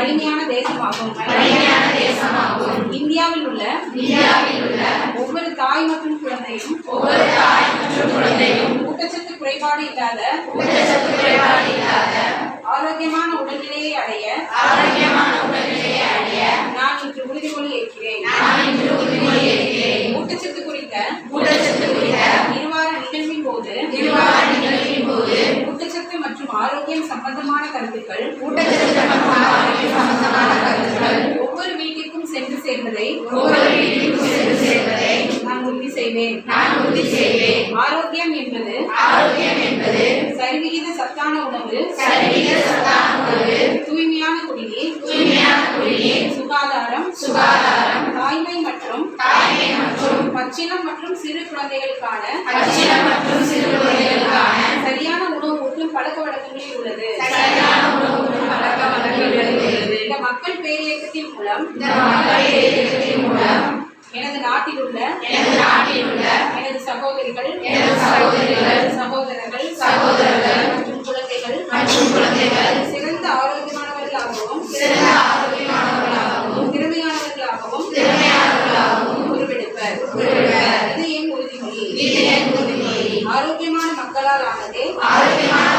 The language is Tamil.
வலிமையான தேசமாகும். இந்தியாவில் உள்ள இந்தியாவில் உள்ள ஒவ்வொரு தாய் மற்றும் குழந்தையும் ஒவ்வொரு தாய் மற்றும் குழந்தையும் ஊட்டச்சத்து குறைபாடு இல்லாத ஊட்டச்சத்து மற்றும் ஆரோக்கியம் சம்பந்தமான கருத்துக்கள் ஊட்டச்சத்து மற்றும் ஆரோக்கியம் சம்பந்தமான கருத்துக்கள் ஒவ்வொரு வீட்டிற்கும் சென்று சேர்வதை ஒவ்வொரு வீட்டிற்கும் சென்று சேர்வதை நான் உறுதி செய்வேன். நான் உறுதி செய்வேன். ஆரோக்கியம் என்பது ஆரோக்கியம் என்பது சரிவிகித சத்தான உணவு சரிவிகித சத்தான உணவு தூய்மையான குடிநீர் தூய்மையான குடிநீர் சுகாதாரம் சுகாதாரம் தாய்மை மற்றும் தாய்மை மற்றும் பச்சிளம் மற்றும் சிறு குழந்தைகளுக்கான பச்சிளம் மற்றும் சிறு குழந்தைகளுக்கான சரியான உணவு ஊட்டும் உள்ளது இந்த மக்கள் பேரியக்கத்தின் மூலம் எனது நாட்டில் உள்ள எனது சகோதரிகள் சகோதரர்கள் சகோதரர்கள் மற்றும் குழந்தைகள் மற்றும் குழந்தைகள் சிறந்த ஆரோக்கியமானவர்களாகவும் சிறந்த ஆரோக்கியமானவர்களாகவும் திறமையானவர்களாகவும் திறமையானவர்களாகவும் உருவெடுப்பர். இது என் உறுதிமொழி. இது என் உறுதிமொழி. ஆரோக்கியமான மக்களால் ஆனதே ஆரோக்கியமான